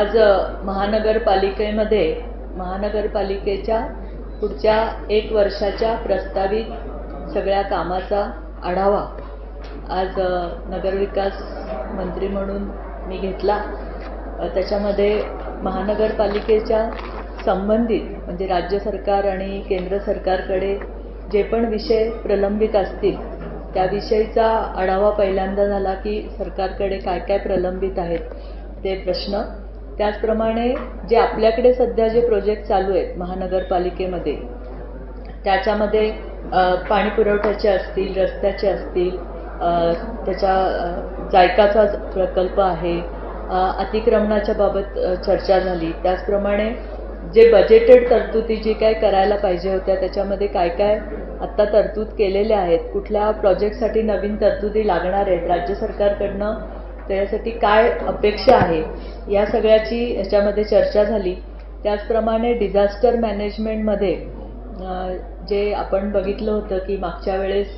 आज महानगरपालिकेमध्ये महानगरपालिकेच्या पुढच्या एक वर्षाच्या प्रस्तावित सगळ्या कामाचा आढावा आज नगरविकास मंत्री म्हणून मी घेतला. त्याच्यामध्ये महानगरपालिकेच्या संबंधित म्हणजे राज्य सरकार आणि केंद्र सरकारकडे जे पण विषय प्रलंबित असतील त्याविषयीचा आढावा पहिल्यांदा झाला की सरकारकडे काय काय प्रलंबित आहेत ते प्रश्न त्याचप्रमाणे जे आपल्याकडे सध्या जे प्रोजेक्ट चालू आहेत महानगरपालिकेमध्ये त्याच्यामध्ये पाणी पुरवठ्याचे असतील रस्त्याचे असतील त्याच्या जायकाचा प्रकल्प आहे अतिक्रमणाच्या बाबत चर्चा झाली. त्याचप्रमाणे जे बजेटेड तरतुदी जी काय करायला पाहिजे होत्या त्याच्यामध्ये काय काय आत्ता तरतूद केलेल्या आहेत कुठल्या प्रोजेक्टसाठी नवीन तरतुदी लागणार आहेत राज्य सरकारकडनं त्याच्यासाठी काय अपेक्षा आहे? या सगळ्याची याच्यामध्ये चर्चा झाली. त्याचप्रमाणे डिझास्टर मॅनेजमेंटमध्ये जे आपण बघितलं होतं की मागच्या वेळेस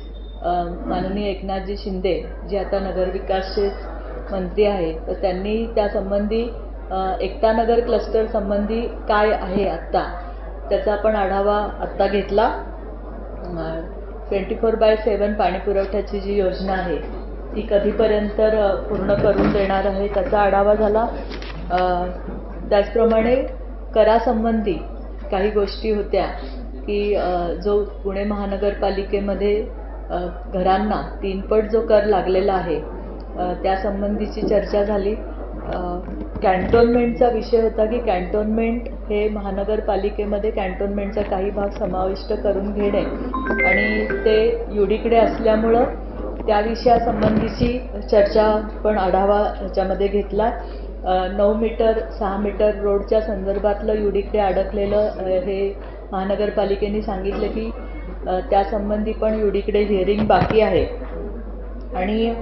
माननीय एकनाथजी शिंदे जे आता नगरविकासचे मंत्री आहे तर त्यांनी त्यासंबंधी एकता नगर क्लस्टर संबंधी काय आहे आत्ता? त्याचा आपण आढावा आत्ता घेतला. ट्वेंटी फोर बाय सेवन पाणी पुरवठ्याची जी योजना आहे ती कधीपर्यंत पूर्ण करून देणार आहे त्याचा आढावा झाला. त्याचप्रमाणे करासंबंधी काही गोष्टी होत्या की जो पुणे महानगरपालिकेमध्ये घरांना तीनपट जो कर लागलेला आहे त्यासंबंधीची चर्चा झाली. कॅन्टोनमेंटचा विषय होता की कॅन्टोनमेंट हे महानगरपालिकेमध्ये कॅन्टोनमेंटचा काही भाग समाविष्ट करून घेणे आणि ते युडीकडे असल्यामुळं त्या विषयासंबंधीची चर्चा पण आढावा ह्याच्यामध्ये घेतला. नऊ मीटर सहा मीटर रोडच्या संदर्भातलं युडीकडे अडकलेलं हे महानगरपालिकेने सांगितलं की त्यासंबंधी पण युडीकडे हिअरिंग बाकी आहे. आणि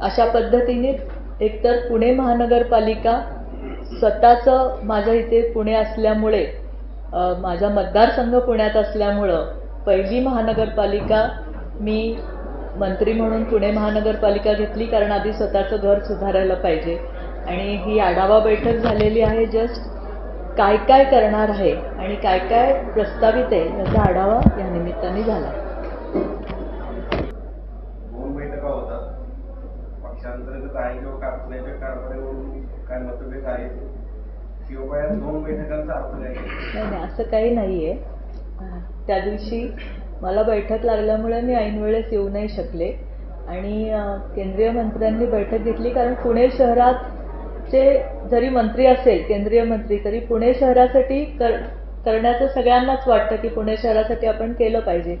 अशा पद्धतीने एकतर पुणे महानगरपालिका स्वतःचं माझं इथे पुणे असल्यामुळे माझा मतदारसंघ पुण्यात असल्यामुळं पहिली महानगरपालिका मी मंत्री म्हणून पुणे महानगरपालिका घेतली कारण आधी स्वतःचं घर सुधारायला पाहिजे. आणि ही आढावा बैठक झालेली आहे जस्ट काय काय करणार आहे आणि काय काय प्रस्तावित आहे याचा आढावा या निमित्ताने झाला. दोन बैठका होतात. पक्षांतर्गत आहे किंवा कारखान्याच्या कारभारावरून काय मतभेद आहेत किंवा या दोन बैठकांचा अर्थ काय नाही नाही असं काही नाही आहे त्या दिवशी मला बैठक लागल्यामुळे मी ऐनवेळेस येऊ नाही शकले. आणि केंद्रीय मंत्र्यांनी बैठक घेतली कारण पुणे शहराचे जरी मंत्री असेल केंद्रीय मंत्री तरी पुणे शहरासाठी कर करण्याचं सगळ्यांनाच वाटतं की पुणे शहरासाठी आपण केलं पाहिजे.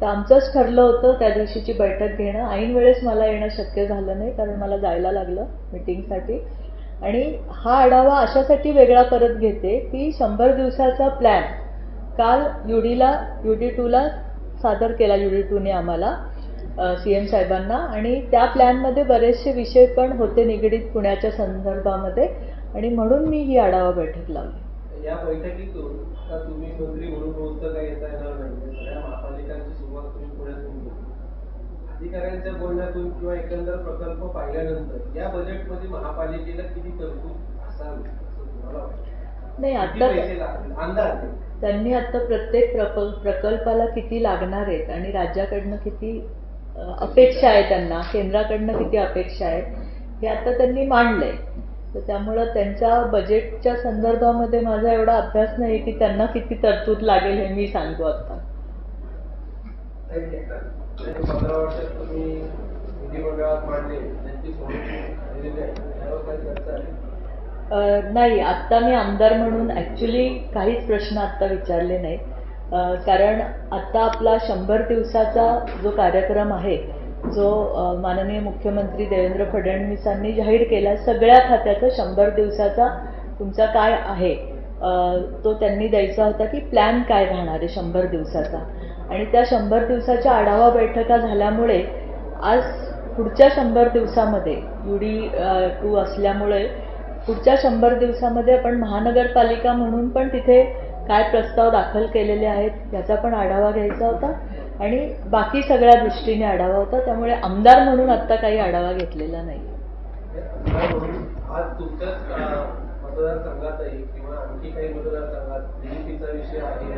तर आमचंच ठरलं होतं त्या दिवशीची बैठक घेणं. ऐन वेळेस मला येणं शक्य झालं नाही कारण मला जायला लागलं मिटिंगसाठी. आणि हा आढावा अशासाठी वेगळा करत घेते की शंभर दिवसाचा प्लॅन. काल युडीला युडी टूला सादर केला युडी टूने आम्हाला सी एम साहेबांना. आणि त्या प्लॅनमध्ये बरेचसे विषय पण होते निगडीत पुण्याच्या संदर्भामध्ये. आणि म्हणून मी ही आढावा बैठक लावली. या बैठकीतून आता तुम्ही मंत्री म्हणून रोज तर काही येता येणार नाही? सगळ्या महापालिकांची सुरुवात तुम्ही पुण्यातून केली अधिकाऱ्यांच्या बोलण्यातून किंवा एकंदर प्रकल्प पाहिल्यानंतर या बजेटमध्ये महापालिकेला किती तरतूद असावी नाही आता अंदाज. त्यांनी आता प्रत्येक प्रकल्प प्रकल्पाला किती लागणार आहेत आणि राज्याकडनं किती अपेक्षा आहे त्यांना केंद्राकडनं किती अपेक्षा आहेत हे आता त्यांनी मांडलंय. तर त्यामुळं त्यांच्या बजेटच्या संदर्भामध्ये माझा एवढा अभ्यास नाही की त्यांना किती तरतूद लागेल हे मी सांगतो आता. पंधरा नाही आत्ता मी आमदार म्हणून ॲक्च्युली काहीच प्रश्न आत्ता विचारले नाही कारण आत्ता आपला शंभर दिवसाचा जो कार्यक्रम आहे जो माननीय मुख्यमंत्री देवेंद्र फडणवीसांनी जाहीर केला सगळ्या खात्याचा शंभर दिवसाचा तुमचा काय आहे तो त्यांनी द्यायचा होता की प्लॅन काय राहणार आहे शंभर दिवसाचा. आणि त्या शंभर दिवसाच्या आढावा बैठका झाल्यामुळे आज पुढच्या शंभर दिवसामध्ये यू डी टू असल्यामुळे पुढच्या शंभर दिवसामध्ये आपण महानगरपालिका म्हणून पण तिथे काय प्रस्ताव दाखल केलेले आहेत याचा पण आढावा घ्यायचा होता. आणि बाकी सगळ्या दृष्टीने आढावा होता त्यामुळे आमदार म्हणून आत्ता काही आढावा घेतलेला नाही. आज तुमच्याच मतदारसंघातही किंवा आणखी काही मतदारसंघात डीडीपीचा विषय आहे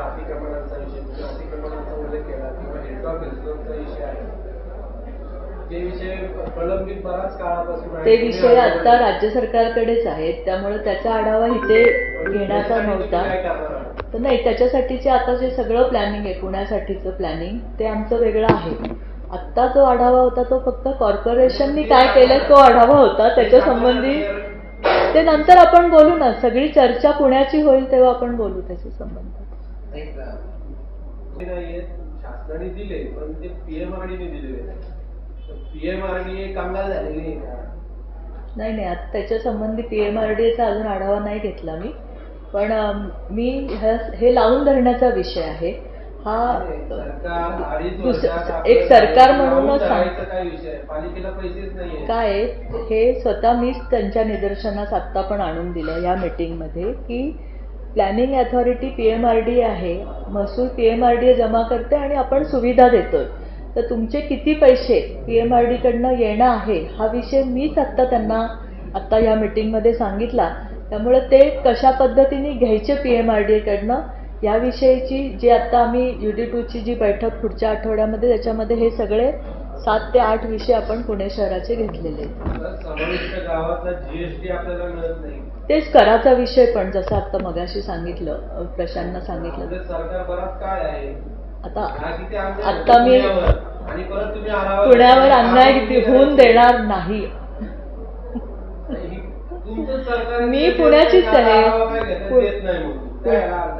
अतिक्रमणांचा विषय म्हणजे अतिक्रमणांचा उल्लेख केला किंवा नेटवर्क इन्सिडन्सचा विषय आहे ते विषय प्रलंबित बराच काळापासून आहे. ते तुम्ही विषय आज- आता राज्य सरकारकडेच आहेत त्यामुळे त्याचा आढावा इथे घेण्याचा नव्हता? तर नाही त्याच्यासाठीचे आता जे सगळं प्लॅनिंग आहे पुण्यासाठीचं प्लॅनिंग ते आमचं वेगळं आहे. आत्ता जो आढावा होता तो फक्त कॉर्पोरेशननी काय केलं तो आढावा होता. त्याच्या संबंधी ते नंतर आपण बोलू ना. सगळी चर्चा पुण्याची होईल तेव्हा आपण बोलू त्याच्या संबंधात. ते शासनाने दिले पण ते दिलेले पीएमआरडी कामगार झालेली आहे का? नाही नाही आता त्याच्या संबंधी पी एम आर डी एचा अजून आढावा नाही घेतला मी. पण मी हे लावून धरण्याचा विषय आहे. हा एक सरकार म्हणूनच काय हे स्वतः मीच त्यांच्या निदर्शनास आत्ता पण आणून दिलं या मीटिंगमध्ये की planning authority P M R D आहे महसूल पी एम आर डी जमा करते आणि आपण सुविधा देतोय. तर तुमचे किती पैसे पी एम आर डीकडनं येणं आहे हा विषय मीच आत्ता त्यांना आत्ता या मीटिंगमध्ये सांगितला. त्यामुळे ते कशा पद्धतीने घ्यायचे पी एम आर डीकडनं याविषयीची जी आत्ता आम्ही यू डी टूची जी बैठक पुढच्या आठवड्यामध्ये त्याच्यामध्ये हे सगळे सात ते आठ विषय आपण पुणे शहराचे घेतलेले. तेच कराचा विषय पण जसं आता मगाशी सांगितलं अ, प्रशांतनं सांगितलं. आता किती अन्याय आता होतो मी- पुण्यावर. आणि परत तुम्ही आढावा पुण्यावर घेताय. अन्याय. होऊन देणार नाही तुमचं सरकार मी पुण्याचीच आहे.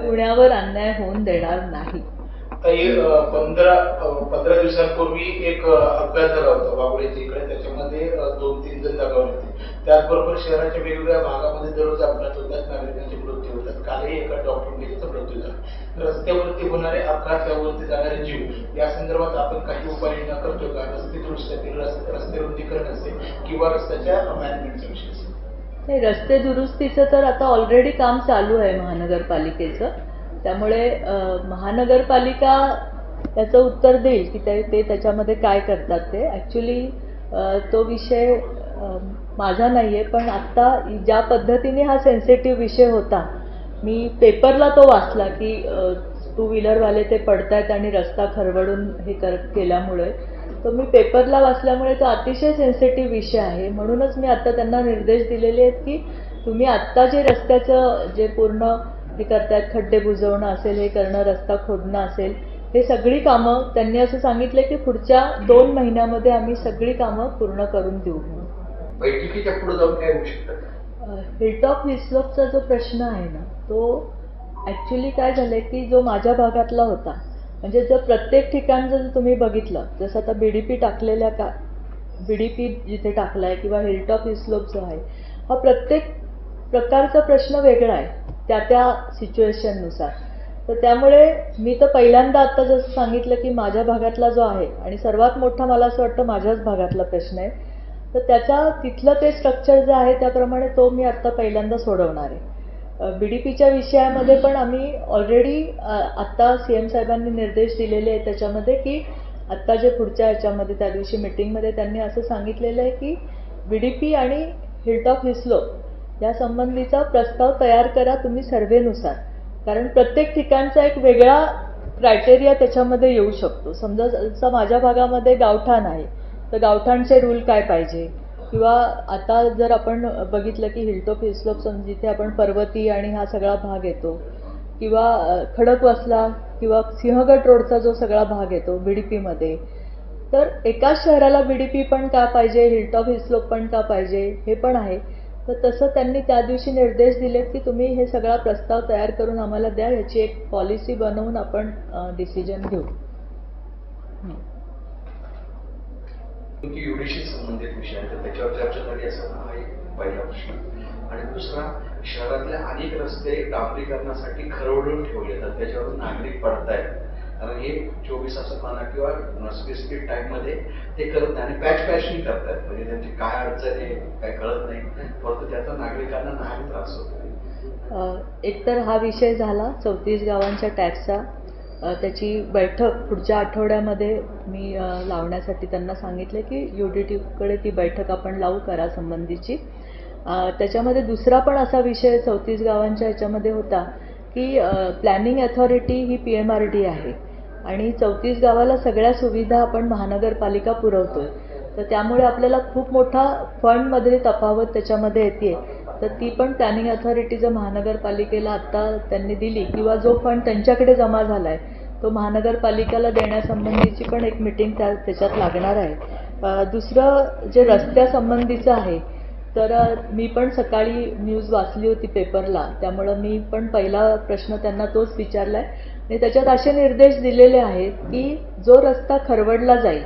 पुण्यावर अन्याय होऊन देणार नाही पंधरा पंधरा दिवसांपूर्वी एक अपघात झाला होता बाबुळेच्या इकडे त्याच्यामध्ये दोन तीन जण दगावले होते त्याचबरोबर शहराच्या वेगवेगळ्या भागामध्ये दररोज अपघात होतात नागरिकांचे मृत्यू होतात कालही एका डॉक्टर मुलीचा मृत्यू झाला रस्त्यावरती होणारे अपघात त्यावरती जाणारे जीव या संदर्भात आपण काही उपाययोजना करतो का? रस्ते दुरुस्तीतील रस्ते रुंदीकरण असेल किंवा रस्त्याच्या मॅनेजमेंटचा विषय असेल. नाही रस्ते दुरुस्तीचं तर आता ऑलरेडी काम चालू आहे महानगरपालिकेचं. त्यामुळे महानगरपालिका त्याचं उत्तर देईल की ते त्याच्यामध्ये काय करतात ते. ॲक्च्युली तो विषय माझा नाही आहे पण आत्ता ज्या पद्धतीने हा सेन्सिटिव्ह विषय होता मी पेपरला तो वाचला की टू व्हीलरवाले ते पडतायत आणि रस्ता खरवडून हे कर केल्यामुळे. तो मी पेपरला वाचल्यामुळे तो अतिशय सेन्सिटिव्ह विषय आहे. म्हणूनच मी आता त्यांना निर्देश दिलेले आहेत की तुम्ही आत्ता जे रस्त्याचं जे पूर्ण हे करतायत खड्डे बुजवणं असेल हे करणं रस्ता खोदणं असेल हे सगळी कामं त्यांनी असं सांगितलं की पुढच्या दोन महिन्यामध्ये आम्ही सगळी कामं पूर्ण करून देऊ हिलटॉप हिस्लॉपचा जो प्रश्न आहे ना तो ॲक्च्युली काय झालं आहे की जो माझ्या भागातला होता म्हणजे जर प्रत्येक ठिकाण जर तुम्ही बघितलं जसं आता बी डी पी टाकलेल्या का बी डी पी जिथे टाकला आहे किंवा हिलटॉप इस्लोप जो आहे हा प्रत्येक प्रकारचा प्रश्न वेगळा आहे त्या त्या सिच्युएशननुसार तर त्यामुळे मी तर पहिल्यांदा आत्ता जसं सांगितलं की माझ्या भागातला जो आहे आणि सर्वात मोठा मला असं वाटतं माझ्याच भागातला प्रश्न आहे तर त्याचा तिथलं ते स्ट्रक्चर जे आहे त्याप्रमाणे तो मी आत्ता पहिल्यांदा सोडवणार आहे. बी डी पीच्या विषयामध्ये पण आम्ही ऑलरेडी आत्ता सी एम साहेबांनी निर्देश दिलेले आहेत त्याच्यामध्ये की आत्ता जे पुढच्या ह्याच्यामध्ये त्या दिवशी मिटिंगमध्ये त्यांनी असं सांगितलेलं आहे की बी डी पी आणि हिलटॉप हिस्लो या संबंधीचा प्रस्ताव तयार करा तुम्ही सर्वेनुसार. कारण प्रत्येक ठिकाणचा एक वेगळा क्रायटेरिया त्याच्यामध्ये येऊ शकतो. समजा जसं माझ्या भागामध्ये गावठाण आहे तर गावठाणचे रूल काय पाहिजे? किंवा आता जर आपण बघितलं की हिलटॉप हिस्लोप जिथे आपण पर्वती आणि हा सगळा भाग येतो किंवा खडकवासला किंवा सिंहगड रोडचा जो सगळा भाग येतो बी डी पीमध्ये तर एकाच शहराला बी डी पी पण का पाहिजे हिलटॉप हिस्लोप पण का पाहिजे हे पण आहे. तर तसं त्यांनी त्या दिवशी निर्देश दिलेत की तुम्ही हे सगळा प्रस्ताव तयार करून आम्हाला द्या याची एक पॉलिसी बनवून आपण डिसिजन घेऊ. की युडीशी संबंधित विषय आहे तर त्याच्यावर चर्चा झाली असं हा एक पहिला प्रश्न. आणि दुसरा शहरातले अनेक रस्ते डांबरीकरणासाठी खरवडून ठेवले जातात त्याच्यावर नागरिक पडतायत. कारण हे चोवीस तासात किंवा स्पेसिफिक टाईममध्ये ते करत नाही आणि पॅच पॅचनी करतात म्हणजे त्यांची काय अडचण आहे काय कळत नाही. परंतु त्याचा नागरिकांना नाही त्रास होतो. एकतर हा विषय झाला चौतीस गावांच्या टॅक्सचा. त्याची बैठक पुढच्या आठवड्यामध्ये मी लावण्यासाठी त्यांना सांगितलं की यू डी टीकडे ती बैठक आपण लावू करा संबंधीची. त्याच्यामध्ये दुसरा पण असा विषय चौतीस गावांच्या ह्याच्यामध्ये होता की प्लॅनिंग अथॉरिटी ही पी एम आर डी आहे आणि चौतीस गावाला सगळ्या सुविधा आपण महानगरपालिका पुरवतोय. तर त्यामुळे आपल्याला खूप मोठा फंडमध्ये तफावत त्याच्यामध्ये येते तर ती पण प्लॅनिंग अथॉरिटीचं महानगरपालिकेला आत्ता त्यांनी दिली. किंवा जो फंड त्यांच्याकडे जमा झाला आहे तो महानगरपालिकेला देण्यासंबंधीची पण एक मिटिंग त्या त्याच्यात लागणार आहे. दुसरं जे रस्त्यासंबंधीचं आहे तर मी पण सकाळी न्यूज वाचली होती पेपरला त्यामुळं मी पण पहिला प्रश्न त्यांना तोच विचारला आहे आणि त्याच्यात असे निर्देश दिलेले आहेत की जो रस्ता खरवडला जाईल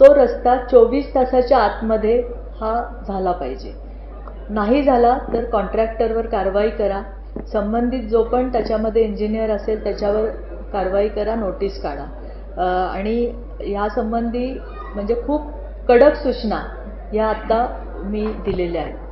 तो रस्ता चोवीस तासाच्या आतमध्ये हा झाला पाहिजे. नाही झाला तर कॉन्ट्रॅक्टरवर कारवाई करा. संबंधित जो पण त्याच्यामध्ये इंजिनियर असेल त्याच्यावर कारवाई करा नोटीस काढा. आणि यासंबंधी म्हणजे खूप कडक सूचना या आत्ता मी दिलेल्या आहेत.